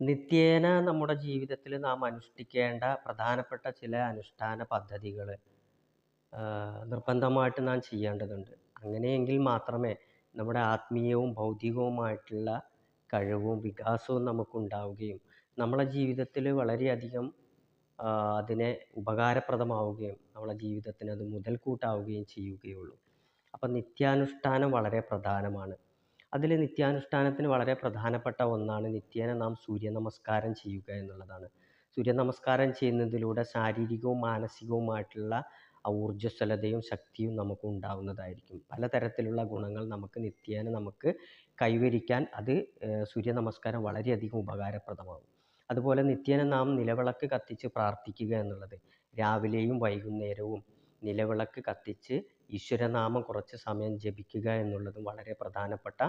നിത്യേന നമ്മുടെ ജീവിതത്തിൽ നാം അനുഷ്ഠിക്കേണ്ട പ്രധാനപ്പെട്ട ചില അനുഷ്ഠാന പദ്ധതികൾ നിർബന്ധമായിട്ട് നാം ചെയ്യേണ്ടതുണ്ട്. അങ്ങനെയെങ്കിൽ മാത്രമേ നമ്മുടെ ആത്മീയവും ഭൗതികവുമായിട്ടുള്ള കഴിവും വികാസവും നമുക്കുണ്ടാവുകയും നമ്മളെ ജീവിതത്തിൽ വളരെയധികം അതിനെ ഉപകാരപ്രദമാവുകയും നമ്മളെ ജീവിതത്തിന് അത് മുതൽക്കൂട്ടാവുകയും ചെയ്യുകയുള്ളൂ. അപ്പം നിത്യാനുഷ്ഠാനം വളരെ പ്രധാനമാണ്. അതിൽ നിത്യാനുഷ്ഠാനത്തിന് വളരെ പ്രധാനപ്പെട്ട ഒന്നാണ് നിത്യേന നാം സൂര്യ നമസ്കാരം ചെയ്യുക എന്നുള്ളതാണ്. സൂര്യ നമസ്കാരം ചെയ്യുന്നതിലൂടെ ശാരീരികവും മാനസികവുമായിട്ടുള്ള ഊർജസ്വലതയും ശക്തിയും നമുക്ക് ഉണ്ടാവുന്നതായിരിക്കും. പലതരത്തിലുള്ള ഗുണങ്ങൾ നമുക്ക് നിത്യേന നമുക്ക് കൈവരിക്കാൻ അത് സൂര്യ നമസ്കാരം വളരെയധികം ഉപകാരപ്രദമാകും. അതുപോലെ നിത്യേന നാം നിലവിളക്ക് കത്തിച്ച് പ്രാർത്ഥിക്കുക എന്നുള്ളത് രാവിലെയും വൈകുന്നേരവും നിലവിളക്ക് കത്തിച്ച് ഈശ്വരനാമം കുറച്ച് സമയം ജപിക്കുക എന്നുള്ളതും വളരെ പ്രധാനപ്പെട്ട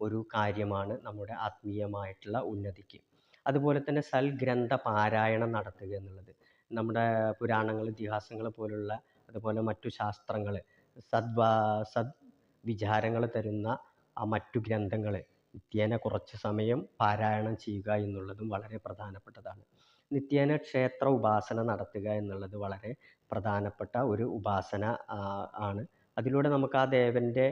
ഒരു കാര്യമാണ് നമ്മുടെ ആത്മീയമായിട്ടുള്ള ഉന്നതിക്ക്. അതുപോലെ തന്നെ സൽഗ്രന്ഥ പാരായണം നടത്തുക എന്നുള്ളത്. നമ്മുടെ പുരാണങ്ങൾ ഇതിഹാസങ്ങൾ പോലുള്ള അതുപോലെ മറ്റു ശാസ്ത്രങ്ങൾ സദ്വാ സദ് വിചാരങ്ങൾ തരുന്ന ആ മറ്റു ഗ്രന്ഥങ്ങൾ നിത്യേന കുറച്ച് സമയം പാരായണം ചെയ്യുക എന്നുള്ളതും വളരെ പ്രധാനപ്പെട്ടതാണ്. നിത്യേന ക്ഷേത്ര ഉപാസന നടത്തുക എന്നുള്ളത് വളരെ പ്രധാനപ്പെട്ട ഒരു ഉപാസന ആണ്. അതിലൂടെ നമുക്ക് ആ ദേവന്റെ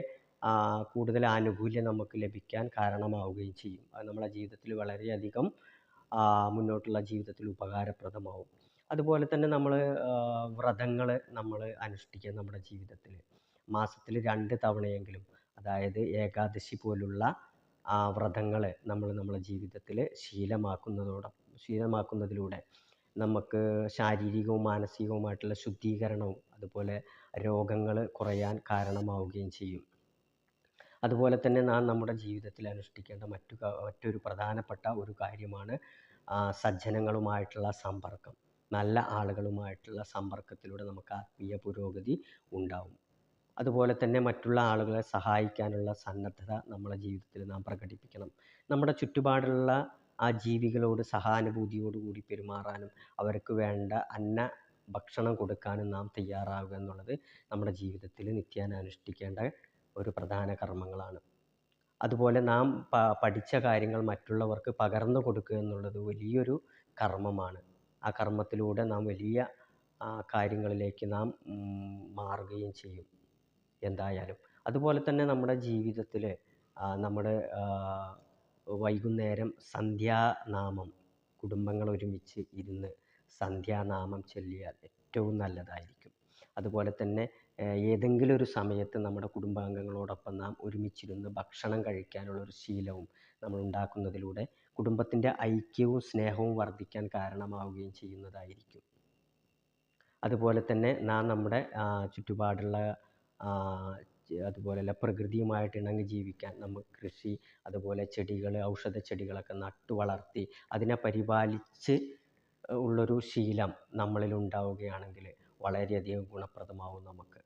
കൂടുതൽ ആനുകൂല്യം നമുക്ക് ലഭിക്കാൻ കാരണമാവുകയും ചെയ്യും. അത് നമ്മളെ ജീവിതത്തിൽ വളരെയധികം മുന്നോട്ടുള്ള ജീവിതത്തിൽ ഉപകാരപ്രദമാവും. അതുപോലെ തന്നെ നമ്മൾ വ്രതങ്ങൾ നമ്മൾ അനുഷ്ഠിക്കുക നമ്മുടെ ജീവിതത്തിൽ മാസത്തിൽ രണ്ട് തവണയെങ്കിലും അതായത് ഏകാദശി പോലുള്ള വ്രതങ്ങൾ നമ്മൾ നമ്മുടെ ജീവിതത്തിൽ ശീലമാക്കുന്നതോടൊപ്പം ശീലമാക്കുന്നതിലൂടെ നമുക്ക് ശാരീരികവും മാനസികവുമായിട്ടുള്ള ശുദ്ധീകരണവും അതുപോലെ രോഗങ്ങൾ കുറയാൻ കാരണമാവുകയും ചെയ്യും. അതുപോലെ തന്നെ നാം നമ്മുടെ ജീവിതത്തിൽ അനുഷ്ഠിക്കേണ്ട മറ്റു മറ്റൊരു പ്രധാനപ്പെട്ട ഒരു കാര്യമാണ് സജ്ജനങ്ങളുമായിട്ടുള്ള സമ്പർക്കം. നല്ല ആളുകളുമായിട്ടുള്ള സമ്പർക്കത്തിലൂടെ നമുക്ക് ആത്മീയ പുരോഗതി ഉണ്ടാവും. അതുപോലെ തന്നെ മറ്റുള്ള ആളുകളെ സഹായിക്കാനുള്ള സന്നദ്ധത നമ്മുടെ ജീവിതത്തിൽ നാം പ്രകടിപ്പിക്കണം. നമ്മുടെ ചുറ്റുപാടുള്ള ആ ജീവികളോട് സഹാനുഭൂതിയോടുകൂടി പെരുമാറാനും അവർക്ക് വേണ്ട അന്ന ഭക്ഷണം കൊടുക്കാനും നാം തയ്യാറാവുക എന്നുള്ളത് നമ്മുടെ ജീവിതത്തിൽ നിത്യേന അനുഷ്ഠിക്കേണ്ട ഒരു പ്രധാന കർമ്മങ്ങളാണ്. അതുപോലെ നാം പഠിച്ച കാര്യങ്ങൾ മറ്റുള്ളവർക്ക് പകർന്നു കൊടുക്കുക എന്നുള്ളത് വലിയൊരു കർമ്മമാണ്. ആ കർമ്മത്തിലൂടെ നാം വലിയ കാര്യങ്ങളിലേക്ക് നാം മാറുകയും ചെയ്യും എന്തായാലും. അതുപോലെ തന്നെ നമ്മുടെ ജീവിതത്തിൽ നമ്മുടെ വൈകുന്നേരം സന്ധ്യാനാമം. കുടുംബങ്ങൾ ഒരുമിച്ച് ഇരുന്ന് സന്ധ്യാനാമം ചൊല്ലിയാൽ ഏറ്റവും നല്ലതായിരിക്കും. അതുപോലെ തന്നെ ഏതെങ്കിലും ഒരു സമയത്ത് നമ്മുടെ കുടുംബാംഗങ്ങളോടൊപ്പം നാം ഒരുമിച്ചിരുന്ന് ഭക്ഷണം കഴിക്കാനുള്ള ഒരു ശീലവും നമ്മൾ ഉണ്ടാക്കുന്നതിലൂടെ കുടുംബത്തിന്റെ ഐക്യവും സ്നേഹവും വർദ്ധിക്കാൻ കാരണമാവുകയും ചെയ്യുന്നതായിരിക്കും. അതുപോലെ തന്നെ നാം നമ്മുടെ ചുറ്റുപാടുള്ള അതുപോലെയുള്ള പ്രകൃതിയുമായിട്ട് ഇണങ്ങി ജീവിക്കാൻ നമ്മൾ കൃഷി അതുപോലെ ചെടികൾ ഔഷധ ചെടികളൊക്കെ നട്ടു വളർത്തി അതിനെ പരിപാലിച്ച് ഉള്ളൊരു ശീലം നമ്മളിൽ ഉണ്ടാവുകയാണെങ്കിൽ വളരെയധികം ഗുണപ്രദമാവും നമുക്ക്.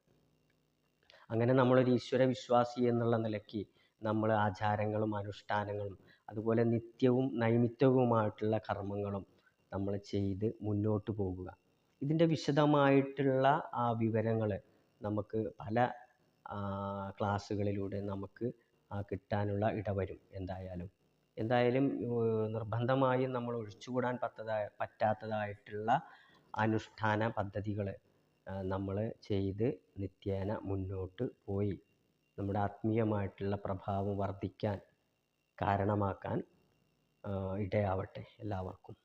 അങ്ങനെ നമ്മളൊരു ഈശ്വര വിശ്വാസി എന്നുള്ള നിലയ്ക്ക് നമ്മൾ ആചാരങ്ങളും അനുഷ്ഠാനങ്ങളും അതുപോലെ നിത്യവും നൈമിത്യവുമായിട്ടുള്ള കർമ്മങ്ങളും നമ്മൾ ചെയ്ത് മുന്നോട്ട് പോകുക. ഇതിന്റെ വിശദമായിട്ടുള്ള ആ വിവരങ്ങൾ നമുക്ക് പല ക്ലാസ്സുകളിലൂടെ നമുക്ക് കിട്ടാനുള്ള ഇടവരും എന്തായാലും. എന്തായാലും നിർബന്ധമായും നമ്മൾ ഒഴിച്ചുകൂടാൻ പറ്റതായ പറ്റാത്തതായിട്ടുള്ള അനുഷ്ഠാന പദ്ധതികൾ നമ്മൾ ചെയ്ത് നിത്യേന മുന്നോട്ട് പോയി നമ്മുടെ ആത്മീയമായിട്ടുള്ള പ്രഭാവം വർദ്ധിക്കാൻ കാരണമാക്കാൻ ഇടയാവട്ടെ എല്ലാവർക്കും.